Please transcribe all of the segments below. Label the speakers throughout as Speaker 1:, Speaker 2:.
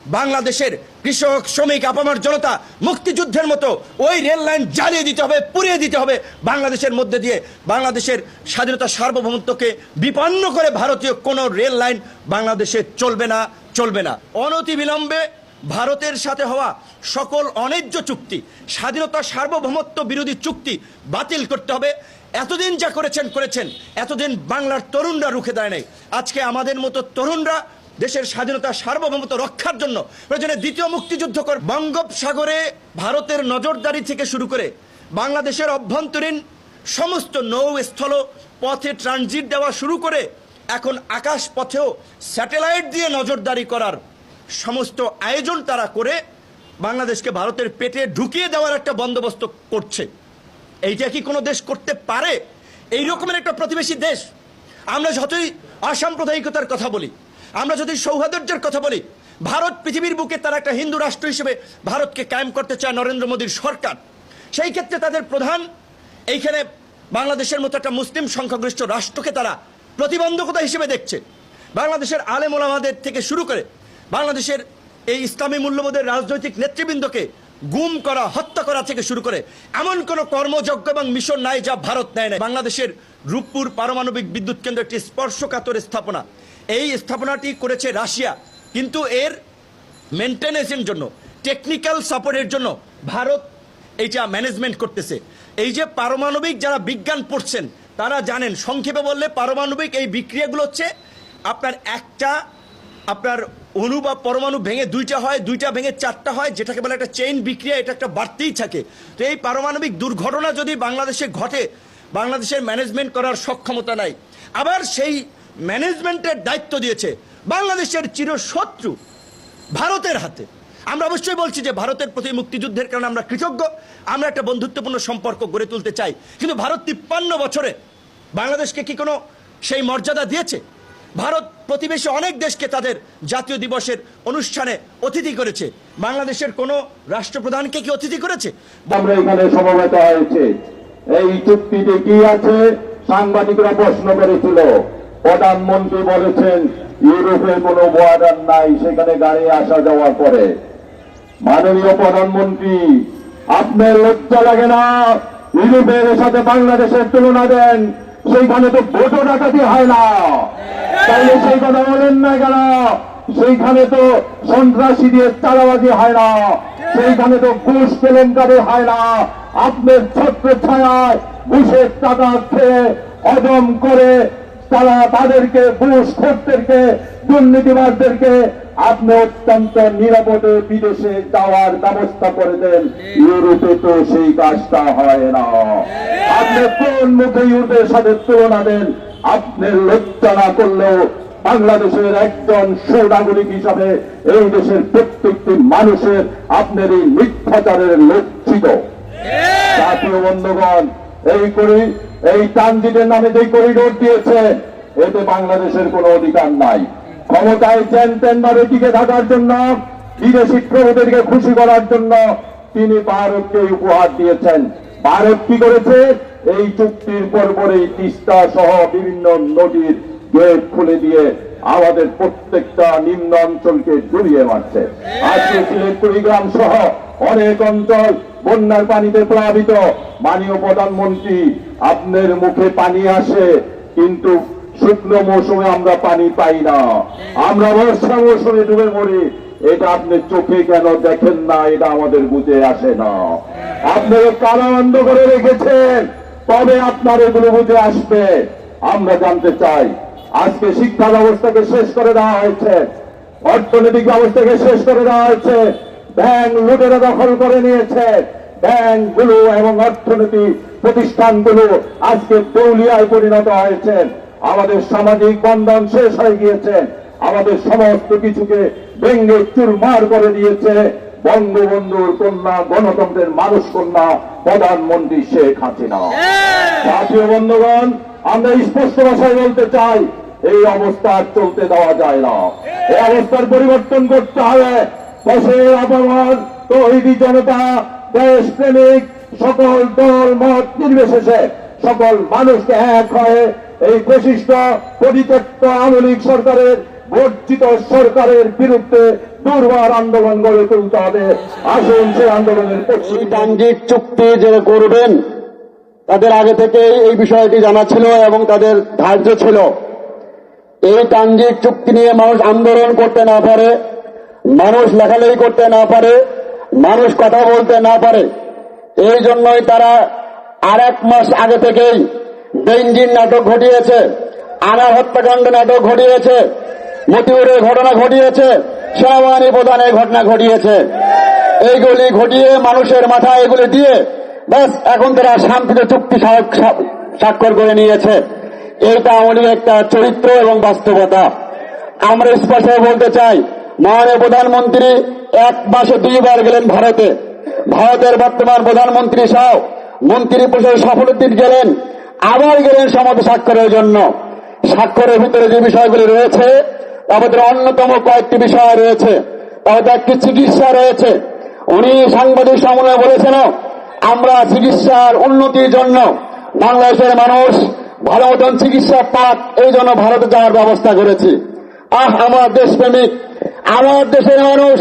Speaker 1: বাংলাদেশের কৃষক, শ্রমিক, আপামার জনতা মুক্তিযুদ্ধের মতো ওই রেল লাইন জ্বালিয়ে দিতে হবে, পুড়িয়ে দিতে হবে বাংলাদেশের মধ্যে দিয়ে। বাংলাদেশের স্বাধীনতা সার্বভৌমত্বকে বিপন্ন করে ভারতীয় কোনো রেল লাইন বাংলাদেশে চলবে না চলবে না। অনতি বিলম্বে ভারতের সাথে হওয়া সকল অন্যায্য চুক্তি, স্বাধীনতা সার্বভৌমত্ব বিরোধী চুক্তি বাতিল করতে হবে। এতদিন যা করেছেন করেছেন। এতদিন বাংলার তরুণরা রুখে দেয় নাই। আজকে আমাদের মতো তরুণরা দেশের স্বাধীনতা, সার্বভৌমত্ব রক্ষার জন্য প্রয়োজনে দ্বিতীয় মুক্তিযুদ্ধ কর বঙ্গোপসাগরে ভারতের নজরদারি থেকে শুরু করে বাংলাদেশের অভ্যন্তরীণ সমস্ত নৌ স্থল পথে ট্রানজিট দেওয়া শুরু করে এখন আকাশ পথেও স্যাটেলাইট দিয়ে নজরদারি করার সমস্ত আয়োজন তারা করে বাংলাদেশকে ভারতের পেটে ঢুকিয়ে দেওয়ার একটা বন্দোবস্ত করছে। এইটা কি কোনো দেশ করতে পারে? এই রকমের একটা প্রতিবেশী দেশ। আমরা যতই অসাম্প্রদায়িকতার কথা বলি আমরা যদি সৌহার্দ্যের কথা বলি, ভারত পৃথিবীর বুকে তারা একটা হিন্দু রাষ্ট্র হিসেবে ভারতকে কায়েম করতে চায় নরেন্দ্র মোদীর সরকার। সেই ক্ষেত্রে তাদের প্রধান, এইখানে বাংলাদেশের মতো একটা মুসলিম সংখ্যাগরিষ্ঠ রাষ্ট্রকে তারা প্রতিবন্ধকতা হিসেবে দেখছে। বাংলাদেশের আলেম ওলামাদের থেকে শুরু করে বাংলাদেশের এই ইসলামী মূল্যবোধের রাজনৈতিক নেতৃবৃন্দকে গুম করা, হত্যা করা থেকে শুরু করে এমন কোনো কর্মযজ্ঞ এবং মিশন নাই যা ভারত নেয় না বাংলাদেশের রূপপুর পারমাণবিক বিদ্যুৎ কেন্দ্র একটি স্পর্শকাতর স্থাপনা। এই স্থাপনাটি করেছে রাশিয়া। কিন্তু এর মেনটেন্যান্সের জন্য, টেকনিক্যাল সাপোর্টের জন্য ভারত এইটা ম্যানেজমেন্ট করতেছে। এই যে পারমাণবিক যারা বিজ্ঞান পড়ছেন, তারা জানেন, সংক্ষেপে বললে পারমাণবিক এই বিক্রিয়াগুলো হচ্ছে আপনার একটা আপনার অণু বা পরমাণু ভেঙে দুইটা হয়, দুইটা ভেঙে চারটা হয়, যেটাকে বলে একটা চেইন বিক্রিয়া, এটা একটা বাড়তেই থাকে। তো এই পারমাণবিক দুর্ঘটনা যদি বাংলাদেশে ঘটে, বাংলাদেশের ম্যানেজমেন্ট করার সক্ষমতা নাই। আবার সেই ম্যানেজমেন্টের দায়িত্ব দিয়েছে। বাংলাদেশের চিরশত্রু ভারতের হাতে। আমরা অবশ্যই বলছি যে ভারতের প্রতি মুক্তিযুদ্ধের কারণে আমরা কৃতজ্ঞ, আমরা একটা বন্ধুত্বপূর্ণ সম্পর্ক গড়ে তুলতে চাই। কিন্তু ভারত তিপ্পান্ন বছরে বাংলাদেশকে কি কোনো সেই মর্যাদা দিয়েছে? ভারত প্রতিবেশী অনেক দেশকে তাদের জাতীয় দিবসের অনুষ্ঠানে অতিথি করেছে। বাংলাদেশের কোনো রাষ্ট্রপ্রধানকে কি অতিথি করেছে?
Speaker 2: আমরা এখানে সমবেত হয়েছে। এই চুক্তিতে কি আছে? সাংবাদিকরা প্রশ্ন করেছিল। প্রধানমন্ত্রী বলেছেন ইউরোপে কোনো বর্ডার নাই, সেখানে গাড়ি আসা যাওয়ার পরে মাননীয় প্রধানমন্ত্রী, আপনার লজ্জা লাগে না? ইউরোপের সাথে বাংলাদেশের তুলনা দেন, সেইখানে তো ভোটও ডাকাতি হয় না। তাইলে সেই কথা বলেন না কেন? সেইখানে তো সন্ত্রাসী দিয়ে চালাবাজি হয় না। সেইখানে তো ঘুষ কেলেঙ্কারি হয় না। আপনার ছত্র ছায়ায় ঘুষের টাকা খেয়ে হজম করে তারা তাদেরকে ঘুষ খোরদেরকে দুর্নীতিবাদদেরকে আপনি অত্যন্ত নিরাপদে বিদেশে যাওয়ার ব্যবস্থা করে দেন। ইউরোপে তো সেই কাজটা হয় না। আপনি কোন মুখে ইউরোপের সাথে তুলনা দেন? আপনার লজ্জা করলেও বাংলাদেশের একজন সুনাগরিক হিসাবে এই দেশের প্রত্যেকটি মানুষের আপনার এই মিথ্যাচারের লজ্জিত। জাতীয় বন্ধুগণ, এই করি এই ট্রানজিটের নামে যে করিডোর দিয়েছে, এতে বাংলাদেশের কোনো অধিকার নাই। ক্ষমতায় চেন তেন ভাবে টিকে থাকার জন্য, বিদেশি প্রভুদেরকে খুশি করার জন্য তিনি ভারতকে উপহার দিয়েছেন। ভারত কি করেছে? এই চুক্তির পর পরেই তিস্তা সহ বিভিন্ন নদীর গেট খুলে দিয়ে আমাদের প্রত্যেকটা নিম্ন অঞ্চলকে জড়িয়ে মারছে। আজকে সিলেট কুড়িগ্রাম সহ অনেক অঞ্চল বন্যার পানিতে প্লাবিত। মাননীয় প্রধানমন্ত্রী, আপনার মুখে পানি আসে, কিন্তু শুকনো মৌসুমে আমরা পানি পাই না। আমরা বর্ষা মৌসুমে ডুবে মরি। এটা আপনি চোখে কেন দেখেন না? এটা আমাদের বুঝে আসে না। আপনাকে কারা বন্ধ করে রেখেছেন? তবে আপনার এগুলো বুঝে আসবে। আমরা জানতে চাই, আজকে শিক্ষা ব্যবস্থাকে শেষ করে দেওয়া হয়েছে। অর্থনৈতিক ব্যবস্থাকে শেষ করে দেওয়া হয়েছে। ব্যাংক লুটেরা দখল করে নিয়েছে। ব্যাংকগুলো এবং অর্থনীতি প্রতিষ্ঠানগুলো আজকে দৌলিয়ায় পরিণত হয়েছে। আমাদের সামাজিক বন্ধন শেষ হয়ে গিয়েছে। আমাদের সমস্ত কিছুকে ভেঙ্গে চুরমার করে দিয়েছে বঙ্গবন্ধুর কন্যা গণতন্ত্রের মানুষ কন্যা প্রধানমন্ত্রী শেখ হাসিনা। জাতীয় বন্ধুগণ আমরা স্পষ্ট ভাষায় বলতে চাই এই অবস্থা চলতে দেওয়া যায় না। এই অবস্থার পরিবর্তন করতে হবে। দেশের আবহাওয়ার তৈরি জনতা দেশ প্রেমিক সকল দল, মত নির্বিশেষে সকল মানুষকে এক হয়ে এই বিশিষ্ট পরিত্যক্ত আওয়ামী সরকারের বর্জিত সরকারের বিরুদ্ধে দুর্বার আন্দোলন গড়ে তুলতে হবে। আসুন সেই আন্দোলনের
Speaker 3: এই চুক্তি যে করবেন, তাদের আগে থেকে এই বিষয়টি জানা ছিল এবং তাদের ধার্য ছিল। এই ট্রানজিট চুক্তি নিয়ে মানুষ আন্দোলন করতে না পারে, মানুষ লেখালেখি করতে না পারে মানুষ কথা বলতে না পারে। এই জন্যই তারা আর এক মাস আগে থেকেই বেঞ্জিন নাটক ঘটিয়েছে, আনার হত্যাকাণ্ড নাটক ঘটিয়েছে, মতিউরের ঘটনা ঘটিয়েছে, সেনাবাহিনী প্রধানের ঘটনা ঘটিয়েছে। এইগুলি ঘটিয়ে মানুষের মাথায় এগুলি দিয়ে ব্যাস, এখন তারা শান্তিতে চুক্তি স্বা- স্বা- স্বাক্ষর করে নিয়েছে। এইটা আমাদের একটা চরিত্র এবং বাস্তবতা। আমরা স্পষ্ট বলতে চাই মাননীয় প্রধানমন্ত্রী এক মাসে দুইবার গেলেন ভারতে। ভারতের বর্তমান প্রধানমন্ত্রী সহ মন্ত্রী পরিষদ সফলদ্বীপ গেলেন, আবার গেলেন সমত স্বাক্ষরের জন্য। স্বাক্ষরের ভিতরে যে বিষয়গুলি রয়েছে মধ্যে অন্যতম কয়েকটি বিষয় রয়েছে। মধ্যে একটি চিকিৎসা রয়েছে। উনি সাংবাদিক সম্মেলনে বলেছেন, আমরা চিকিৎসার উন্নতির জন্য বাংলাদেশের মানুষ ভালো মতন চিকিৎসা পাক, এই জন্য ভারতে যাওয়ার ব্যবস্থা করেছি। আহ, আমার দেশপ্রেমিক। আমার দেশের মানুষ,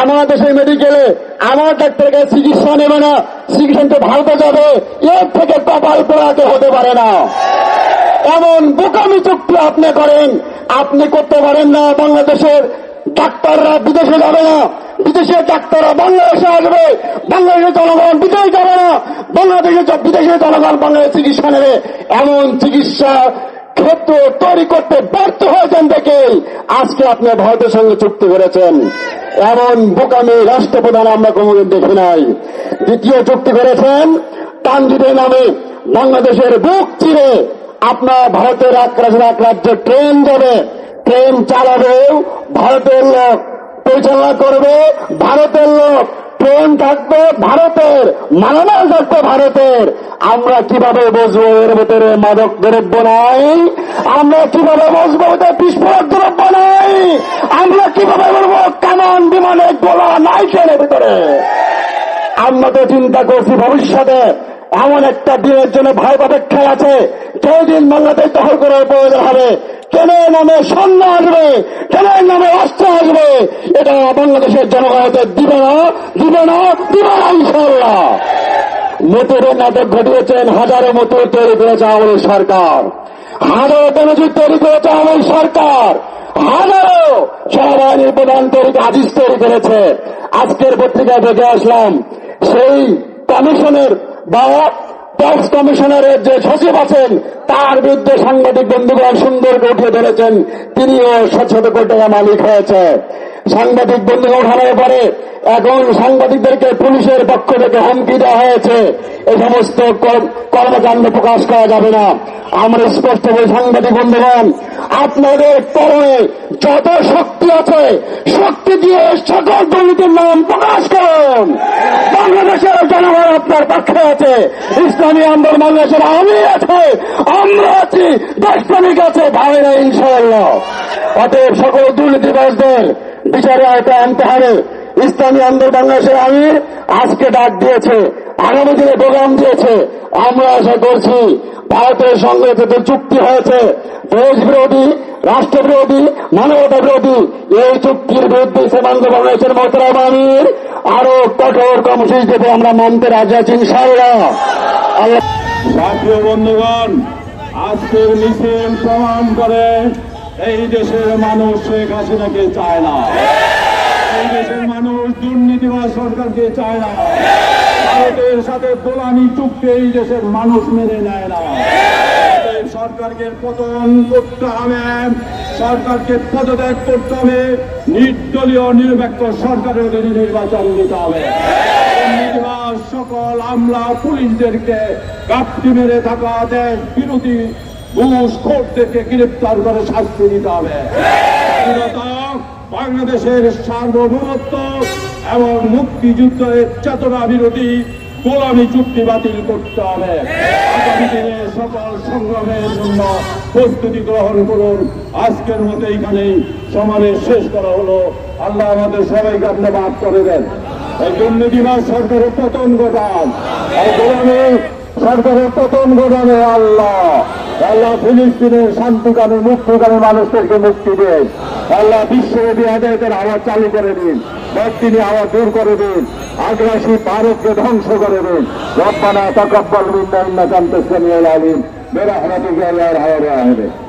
Speaker 3: আমার দেশের মেডিকেলে আমার ডাক্তারের কাছে চিকিৎসা নেবে না, চিকিৎসা তো ভারতে যাবে, এর থেকে কপাল পোড়াতে হতে পারে না। এমন বোকামি চুক্তি আপনি করেন, আপনি করতে পারেন না, বাংলাদেশের ডাক্তাররা বিদেশে যাবে না, বিদেশের ডাক্তাররা বাংলাদেশে আসবে, বাংলাদেশের জনগণ বিদেশে যাবে না, বাংলাদেশের বিদেশের জনগণ বাংলাদেশ চিকিৎসা নেবে। এমন চিকিৎসা ক্ষেত্র তৈরি করতে ব্যর্থ আজকে আপনি ভারতের সঙ্গে চুক্তি করেছেন। এমন বোকামি রাষ্ট্রপ্রধান আমরা কোনোদিন দেখি নাই। দ্বিতীয় চুক্তি করেছেন টানজিদের নামে বাংলাদেশের বুক চিরে আপনার ভারতের এক রাজ্যের এক রাজ্যে ট্রেন যাবে। ট্রেন চালাবে, ভারতের লোক পরিচালনা করবে, ভারতের লোক ট্রেন থাকবে ভারতের মালামাল থাকবে ভারতের। আমরা কীভাবে বুঝব এর ভেতরে মাদক দ্রব্য নাই? আমরা কীভাবে বুঝব ওদের বিস্ফোরক দ্রব্য নাই? আমরা কীভাবে বলব কামান বিমানে গোলা নাই ট্রেনের ভেতরে? আমরা তো চিন্তা করছি ভবিষ্যতে এমন একটা দিনের জন্য ভয় অপেক্ষায় আছে। কেউ যেদিন বাংলাদেশ দখল করার প্রয়োজন হবে। কেনের নামে সৈন্য আসবে কেনের নামে অস্ত্র আসবে। এটা বাংলাদেশের জনগণকে দিবে না দিবে না দিবে না ইনশাল্লাহ নাটক ঘটিয়েছেন, হাজারো মতুর তৈরি করেছে আমাদের সরকার। হাজারো বেনজির তৈরি করেছে আমাদের সরকার। হাজারো সেনাবাহিনীর প্রধান তৈরি, আজিজ তৈরি করেছে। আজকের পত্রিকায় দেখে আসলাম, সেই কমিশনের বা ট্যাক্স কমিশনারের যে সচিব আছেন, তার বিরুদ্ধে সাংবাদিক বন্ধুগণ সুন্দর উঠে ধরেছেন। তিনিও শত কোটি টাকা মালিক হয়েছে। সাংবাদিক বন্ধুগণ ওঠানোর পরে এখন সাংবাদিকদেরকে পুলিশের পক্ষ থেকে হুমকি দেওয়া হয়েছে। এ সমস্ত কর- কর্মকাণ্ড প্রকাশ করা যাবে না। আমরা স্পষ্ট বলি, সাংবাদিক বন্ধুগণ আপনাদের পরনে যত শক্তি আছে, শক্তি দিয়ে সকল দুর্নীতির নাম প্রকাশ করুন। বাংলাদেশের জনগণ আপনার পক্ষে আছে, ইসলামী আন্দোলন বাংলাদেশের আমি আছে, আমরা আছি, দেশপ্রেমিক আছে ভাইরা ইনশাআল্লাহ। অতএব সকল দুর্নীতিবাসদের বিচারে আয়তা আনতে হবে। ইসলামী আন্দোলন বাংলাদেশের আমির আজকে ডাক দিয়েছে আগামী দিনে প্রোগ্রাম দিয়েছে। আমরা আশা করছি ভারতের সঙ্গে যে চুক্তি হয়েছে। দেশ বিরোধী রাষ্ট্র বিরোধী মানবতা বিরোধী এই চুক্তির বিরুদ্ধে সীমান্ত বাংলাদেশের মোহতারাম আরও কঠোর কর্মসূচি দেবে আমরা মানতে রাজি আছি ইনশাআল্লাহ। আল্লাহ
Speaker 2: বন্ধুগণ, আজকের মিছিল প্রমাণ করে এই দেশের মানুষ শেখ হাসিনাকে চায় না। এই দেশের মানুষ দুর্নীতিবাজ সরকারকে চায় না। ভারতের সাথে গোলামি চুক্তি এই দেশের মানুষ মেনে নেয় না। সরকারকে পতন করতে হবে, সরকারকে পদত্যাগ করতে হবে, নির্দলীয় নিরপেক্ষ সরকারের অধীনে নির্বাচন দিতে হবে। সকল আমলা পুলিশদেরকে গাপটি মেরে থাকা দেশ বিরোধী ঘুষ খোরদেরকে গ্রেপ্তার করে শাস্তি দিতে হবে। বাংলাদেশের সার্বভৌমত্ব এবং মুক্তিযুদ্ধের চেতনা বিরোধী গোলামী চুক্তি বাতিল করতে হবে। আগামী দিনে সকল সংগ্রামের জন্য প্রস্তুতি গ্রহণ করুন। আজকের মতো এইখানেই সমাবেশ শেষ করা হলো। আল্লাহ আমাদের সবাইকে আপনি মাফ করে দেন। এই দুর্নীতিবাদ সরকারের পতন ঘটান। এই গোলামী সরকারের পতন ঘটানে আল্লাহ। আল্লাহ ফিলিস্তিনের শান্তিকামী, মুক্তিকামী মানুষদেরকে মুক্তি দেন। আল্লাহ বিশ্বব্যাপী হেদায়তের হাওয়া চালু করে দিন। তিনি হাওয়া দূর করে দিন। আগ্রাসী পারককে ধ্বংস করে দিন। রব্বানা তাকাব্বাল মিন্না ইন্নাকা আনতাস সামিউল আলিম। বিরহমাতিকা ইয়া আরহামার রাহিমিন